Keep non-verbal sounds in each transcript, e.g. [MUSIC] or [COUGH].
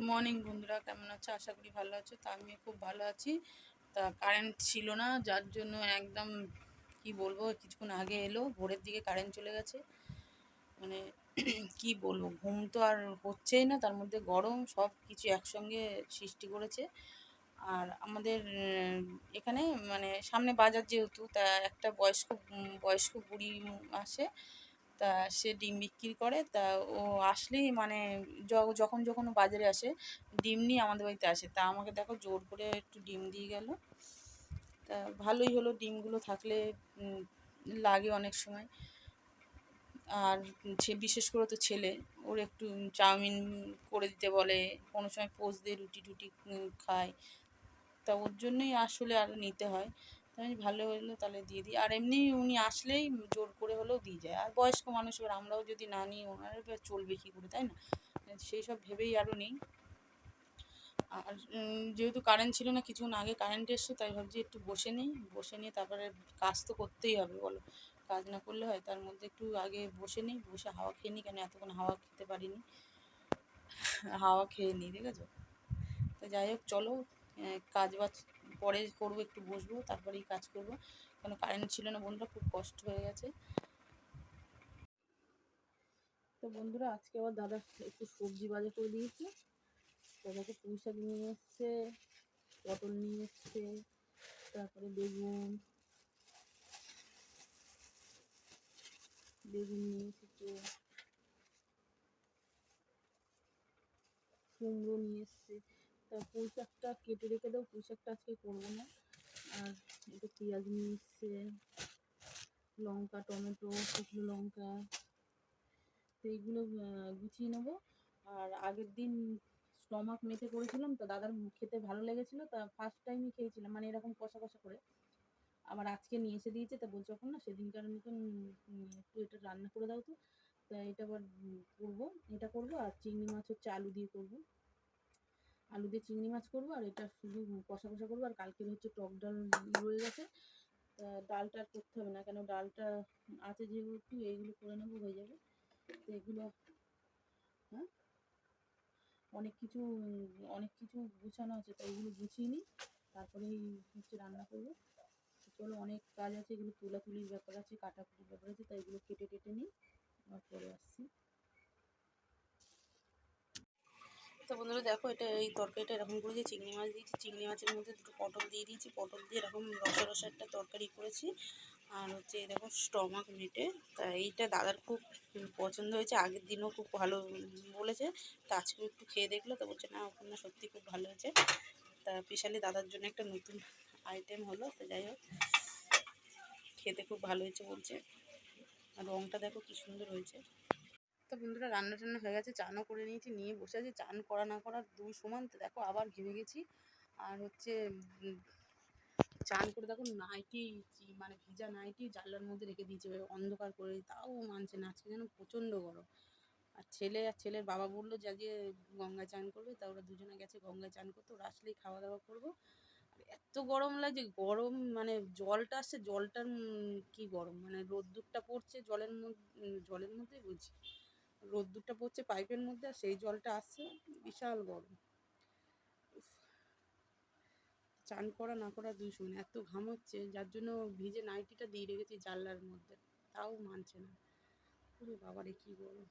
Morning বন্ধুরা, কেমন আছো? আশা করি ভালো আছো। তা আমি খুব ভালো আছি। তা কারেন্ট ছিল না, যার জন্য একদম কি বলব, কিছুক্ষণ আগে এলো, ভোরের দিকে কারেন্ট চলে গেছে। মানে [CLEARS THROAT] কি বলব, ঘুম তো আর হচ্ছেই না, তার মধ্যে গরম, সব কিছু একসঙ্গে সৃষ্টি করেছে। আর আমাদের এখানে মানে সামনে বাজার যেহেতু, তা একটা বয়স্ক বয়স্ক বুড়ি আসে। তা সে ডিম বিক্রি করে। তা ও আসলেই মানে যখন যখন বাজারে আসে, ডিম নিয়ে আমাদের বাড়িতে আসে। তা আমাকে দেখো জোর করে একটু ডিম দিয়ে গেল। তা ভালোই হলো ডিমগুলো থাকলে লাগে অনেক সময়। আর সে, বিশেষ করে তো ছেলে, ওর একটু চাউমিন করে দিতে বলে, কোনো সময় পোস্ট দিয়ে রুটি টুটি খায়। তা ওর জন্যই আসলে আরও নিতে হয়। তা আমি ভালো হলো তাহলে দিয়ে দিই। আর এমনি উনি আসলেই জোর করে হলেও দিয়ে যায়। আর বয়স্ক মানুষ, এবার আমরাও যদি না নিই, ওনার চলবে কী করে, তাই না? সেই সব ভেবেই আরও নেই। আর যেহেতু কারেন্ট ছিল না কিছুক্ষণ আগে কারেন্ট এসছে, তাই ভাবছি একটু বসে নিই। বসে নিয়ে তারপরে কাজ তো করতেই হবে, বলো। কাজ না করলে হয়, তার মধ্যে একটু আগে বসে নিই, বসে হাওয়া খেয়ে নিই, কেন এতক্ষণ হাওয়া খেতে পারিনি। হাওয়া খেয়ে নিই, ঠিক আছে? তো যাই হোক, চলো কাজ বাজ পরে করব, একটু বসবো, তারপরেই কাজ করব। কেন কারেন্ট ছিল না বন্ধুরা, খুব কষ্ট হয়ে গেছে। তো বন্ধুরা, আজকে আবার দাদা একটু সবজি বাজার করে দিয়েছে। দাদাকে পুঁই শাক নিয়ে এসছে, পটল নিয়ে এসছে, তারপরে বেগুন। বেগুন নিয়ে এসেছে। কুমড়ো নিয়ে এসছে। তা পুঁই শাকটা কেটে রেখে দাও পুঁই শাকটা আজকে করব না। আর একটু পেঁয়াজ নিয়ে লঙ্কা, টমেটো, শুকনো লঙ্কা, তো এইগুলো গুছিয়ে নেব। আর আগের দিন স্টমাক মেখে করেছিলাম, তো দাদার খেতে ভালো লেগেছিলো, তা ফার্স্ট টাইমই খেয়েছিলাম মানে এরকম কষা কষা করে। আবার আজকে নিয়ে এসে দিয়েছে, তা বলছে যখন না সেদিনকার মতন একটু এটা রান্না করে দাও তো। তা এটা আবার করব, এটা করব। আর চিংড়ি মাছ হচ্ছে আলু দিয়ে করব। আলু দিয়ে চিংড়ি মাছ করব, আর এটা শুধু কষা কষা করব, আর কালকের হচ্ছে টক ডাল রয়ে গেছে। তা ডালটা আর করতে হবে না, কেন ডালটা আছে যেহেতু, এইগুলো করে নেব, হয়ে যাবে। তো এগুলো হ্যাঁ? অনেক কিছু অনেক কিছু গুছানো আছে, তাই এগুলো গুছিয়ে নিই তারপরেই হচ্ছে রান্না করব। তো চলো, অনেক কাজ আছে, এগুলো তোলাতুলির ব্যাপার আছে, কাটাকুটির ব্যাপার আছে, তাই এগুলো কেটে কেটে নিই আবার পরে আসছি। তো বন্ধুরা দেখো এটা এই তরকারিটা এরকম করে চিংড়ি মাছ দিয়েছি। চিংড়ি মাছের মধ্যে দুটো পটল দিয়ে দিয়েছি। পটল দিয়ে এরকম রসা রসা একটা তরকারি করেছি। আর হচ্ছে দেখো স্টমাক মেটে। তা এইটা দাদার খুব পছন্দ হয়েছে। আগের দিনও খুব ভালো বলেছে। তা আজকে একটু খেয়ে দেখল। তো বলছে, না ওখানে সত্যি খুব ভালো হয়েছে। তা স্পেশালি দাদার জন্য একটা নতুন আইটেম হলো। তো যাই হোক, খেতে খুব ভালো হয়েছে বলছে। আর রঙটা দেখো কি সুন্দর হয়েছে। তো বন্ধুরা রান্না টান্না হয়ে গেছে, চানও করে নিয়েছি, নিয়ে বসে আছি। চান করা না করা দুই সমান দেখো আবার ঘেমে গেছি। আর হচ্ছে চান করে দেখো নাইটি মানে ভিজা নাইটি জানলার মধ্যে রেখে দিয়েছে। অন্ধকার করে তাও মানছে না, আজকে যেন প্রচণ্ড গরম। আর ছেলে আর ছেলের বাবা বলল যে আজকে গঙ্গায় চান করবে, তা ওরা দুজনে গেছে গঙ্গায় চান করতে, ওরা আসলেই খাওয়া দাওয়া করব এত গরম লাগছে, গরম মানে জলটা আসছে, জলটার কি গরম? মানে রোদ্দুরটা পড়ছে জলের মধ্যে জলের মধ্যেই বলছি। রোদ্দুরটা পড়ছে পাইপের মধ্যে আর সেই জলটা আসছে, বিশাল গরম। চান করা না করা দুই সমান এত ঘাম হচ্ছে, যার জন্য ভিজে নাইটিটা দিয়ে রেখেছি জানলার মধ্যে, তাও মানছে না। ওরে বাবারে, কি গরম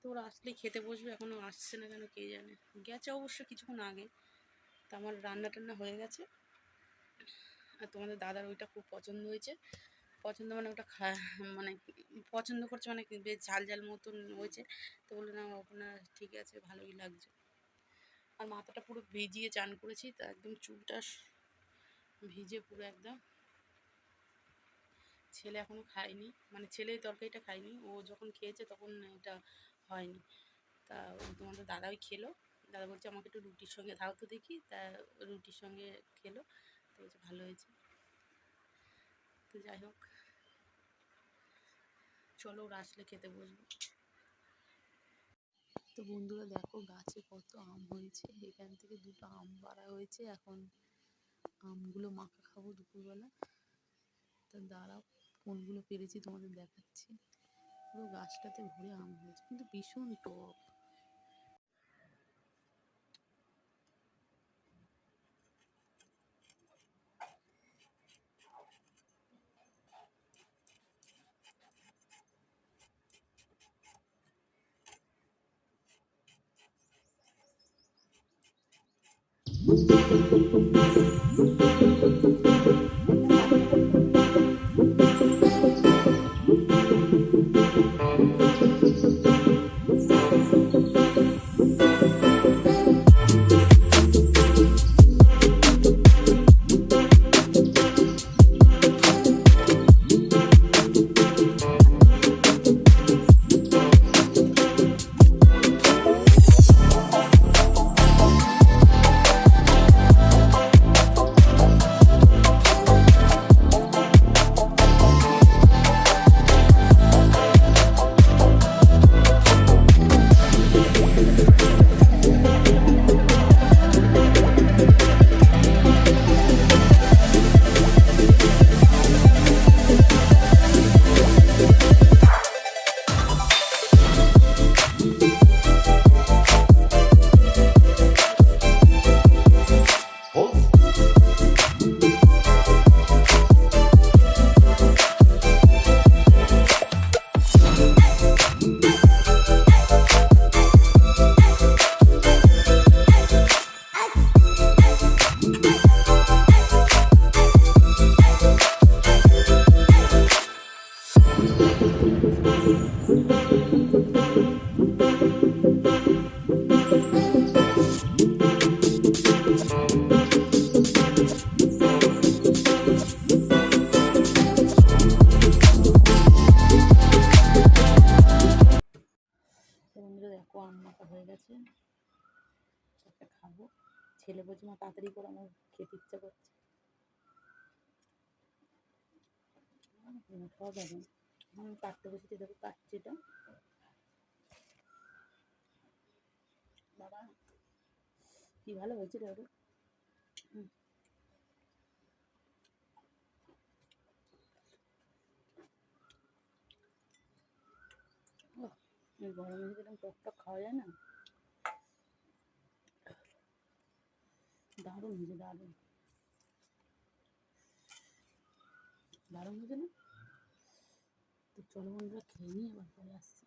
তো ওরা আসলেই খেতে বসবে এখনও আসছে না কেন কে জানে? গেছে অবশ্য কিছুক্ষণ আগে, তা আমার রান্না টান্না হয়ে গেছে। আর তোমাদের দাদার ওইটা খুব পছন্দ হয়েছে। পছন্দ মানে ওটা খা মানে পছন্দ করছে মানে বেশ ঝাল ঝাল মতন হয়েছে। তো বলল, না আপনার ঠিক আছে, ভালোই লাগছে। আর মাথাটা পুরো ভিজিয়ে চান করেছি, তা একদম চুলটা ভিজে পুরো একদম। ছেলে এখনও খায়নি মানে ছেলে তরকারিটা খায়নি, ও যখন খেয়েছে তখন এটা হয়নি। তা তোমাদের দাদাই খেলো, দাদা বলছে, আমাকে একটু রুটির সঙ্গে, দাও তো দেখি। তা রুটির সঙ্গে খেলো, তো বলছে ভালো হয়েছে। তো যাই হোক। চলো ওরা আসলে খেতে বসবো। তো বন্ধুরা দেখো গাছে কত আম হয়েছে। এখান থেকে দুটো আম বাড়া হয়েছে। এখন আমগুলো মাখা খাব দুপুরবেলা। তা দাঁড়াও, কোনগুলো পেরেছি তোমাদের দেখাচ্ছি। পুরো গাছটাতে ভরে আম হয়েছে। কিন্তু ভীষণ টক। thank ছেলে বলছে, মা, তাড়াতাড়ি করে, আমার খেতে ইচ্ছা করছে। খাওয়া যাবে আমি কাটতে বসেছি, দেখো কাটছি এটা। বাবা, কি ভালো হয়েছে রে ওটা। হুম। গরমে যদি এরকম টক টক খাওয়া যায় না? দারুণ হয়েছে দারুণ। দারুণ হয়েছে না? তো চলো বন্ধুরা খেয়ে নিই আবার পরে আসছি।